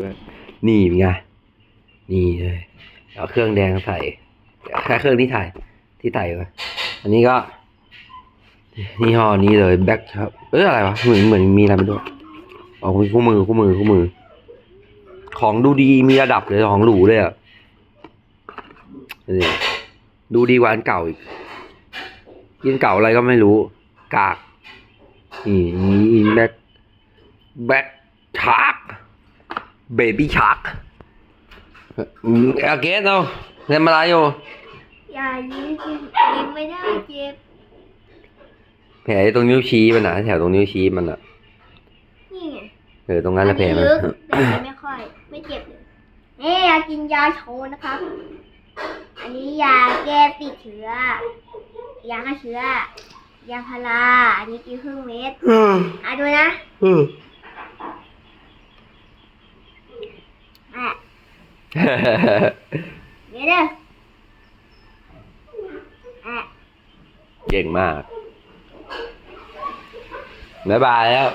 ด้วยนี่เป็นไง นี่เลยเอาเครื่องแดงใส่แค่เครื่องที่ถ่าย ที่ถ่ายไว้อันนี้ก็นี่ห่อนี้เลยแบ็คครับ เอออะไรวะ เหมือนเหมือนมีอะไรไม่รู้อ๋อคู่มือคู่มือคู่มือ ของดูดีมีระดับเลยของหรูเลยอะนี่ดูดีกว่าอันเก่าอีกยินเก่าอะไรก็ไม่รู้ กาก นี่นี่แบ็คแบ็คชาร์ก เบบี้ชาร์กเอาเกสเอาเล่นอะไรอยู่อย่ายิ้มยิ้มยิ้มไม่ได้เจ็บแผลตรงนิ้วชี้มันนะแถวตรงนิ้วชี้มันอะนี่ไงเออตรงนั้นแหละแผลมันลึกแต่ไม่ค่อย ไม่เจ็บเลยนี่ยากินยาโชว์นะครับ อันนี้ยาแก้ติดเชื้อยาฆ่าเชื้อ ยาพารา อันนี้กินครึ่งเม็ดอะดูนะเอออะ เดี๋ยวเด้ออะเก่งมาก บ๊ายบายแล้ว